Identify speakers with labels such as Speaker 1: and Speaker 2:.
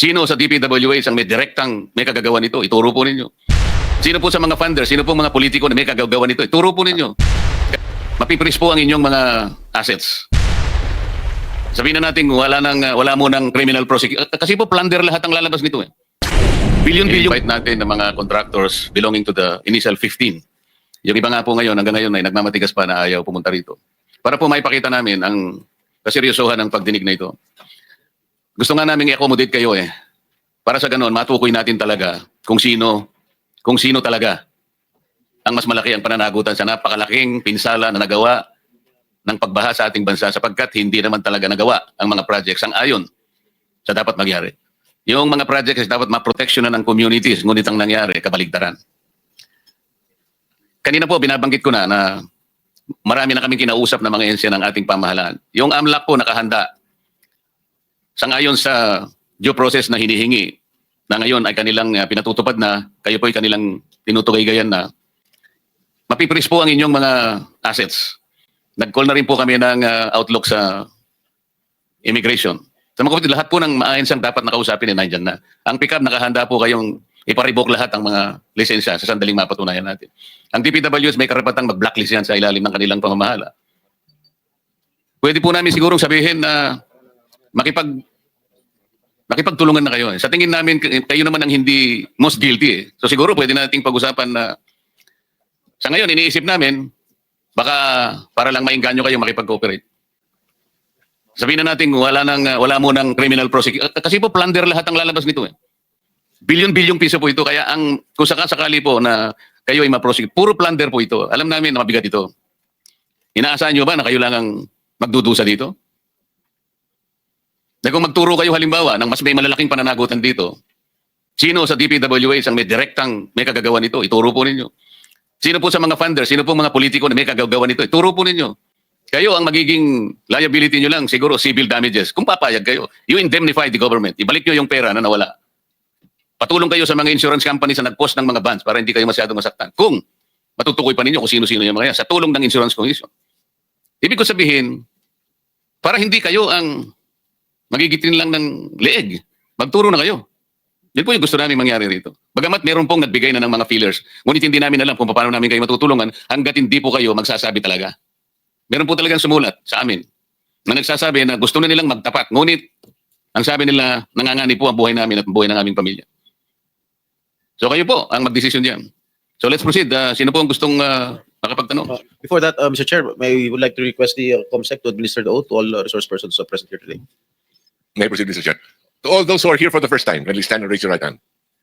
Speaker 1: Sino sa DPWH ang may direktang may kagagawa nito? Ituro po ninyo. Sino po sa mga funder, sino po mga politiko na may kagagawa nito? Ituro po ninyo. Mapipris po ang inyong mga assets. Sabihin na natin wala nang uh, wala mo ng criminal prosecution kasi po plunder lahat ang lalabas nito eh. Billion-billion invite natin ng mga contractors belonging to the initial 15. Yung iba nga po ngayon hanggang ngayon ay nagmamatigas pa na ayaw pumunta rito. Para po maipakita namin ang kaseryosohan ng pagdinig na ito. Gusto nga namin i-accommodate kayo eh. Para sa ganun, matukoy natin talaga kung sino, kung sino talaga ang mas malaki ang pananagutan sa napakalaking pinsala na nagawa ng pagbaha sa ating bansa sapagkat hindi naman talaga nagawa ang mga projects ang ayon sa dapat mangyari. Yung mga projects dapat maproteksyonan ng communities, ngunit ang nangyari, kabaligtaran. Kanina po, binabanggit ko na na marami na kaming kinausap na mga ensya ng ating pamahalaan. Yung AMLAC po nakahanda sa ngayon sa due process na hinihingi na ngayon ay kanilang uh, pinatutupad na, kayo po ay kanilang tinutugay-gayan na, mapipris po ang inyong mga assets. Nag-call na rin po kami ng uh, outlook sa immigration. Sa mga kapatid, lahat po ng maaensang dapat nakausapin ay nandyan na. Ang pick-up, nakahanda po kayong iparibok lahat ang mga lisensya sa sandaling mapatunayan natin. Ang DPWs may karapatang mag-blacklist yan sa ilalim ng kanilang pamamahala. Pwede po namin sigurong sabihin na makipag makipagtulungan na kayo. eh. Sa tingin namin, kayo naman ang hindi most guilty eh. So siguro pwede nating pag-usapan na sa ngayon, iniisip namin, baka para lang maingganyo kayo makipag-cooperate. Sabihin na natin, wala, nang, wala mo ng criminal prosecution. Kasi po, plunder lahat ang lalabas nito eh. Bilyon-bilyong piso po ito. Kaya ang, kung sakasakali po na kayo ay ma-prosecute, puro plunder po ito. Alam namin na mabigat ito. Inaasahan nyo ba na kayo lang ang magdudusa dito? Na kung magturo kayo halimbawa ng mas may malalaking pananagutan dito, sino sa DPWH ang may direktang may kagagawa nito? Ituro po ninyo. Sino po sa mga funder, sino po mga politiko na may kagagawa nito? Ituro po ninyo. Kayo ang magiging liability nyo lang, siguro civil damages. Kung papayag kayo, you indemnify the government. Ibalik nyo yung pera na nawala. Patulong kayo sa mga insurance companies na nag-post ng mga bonds para hindi kayo masyado masaktan. Kung matutukoy pa ninyo kung sino-sino yung mga yan, sa tulong ng insurance commission. Ibig ko sabihin, para hindi kayo ang magigitin lang ng leeg, magturo na kayo. Yan po yung gusto namin mangyari rito. Bagamat meron pong nagbigay na ng mga feelers, ngunit hindi namin alam kung paano namin kayo matutulungan hanggat hindi po kayo magsasabi talaga. Meron po talagang sumulat sa amin na nagsasabi na gusto na nilang magtapat, ngunit ang sabi nila, nangangani po ang buhay namin at ang buhay ng aming pamilya. So kayo po ang magdesisyon diyan. So let's proceed. Ah, sino po ang gustong uh, makapagtanong?
Speaker 2: Uh, Before that, uh, Mr. Chair, may would like to request the uh, COMSEC to administer the oath to all uh, resource persons uh, present here today.
Speaker 3: Proceed, Mr. To all those who are here for the first time, kindly stand and raise your right hand.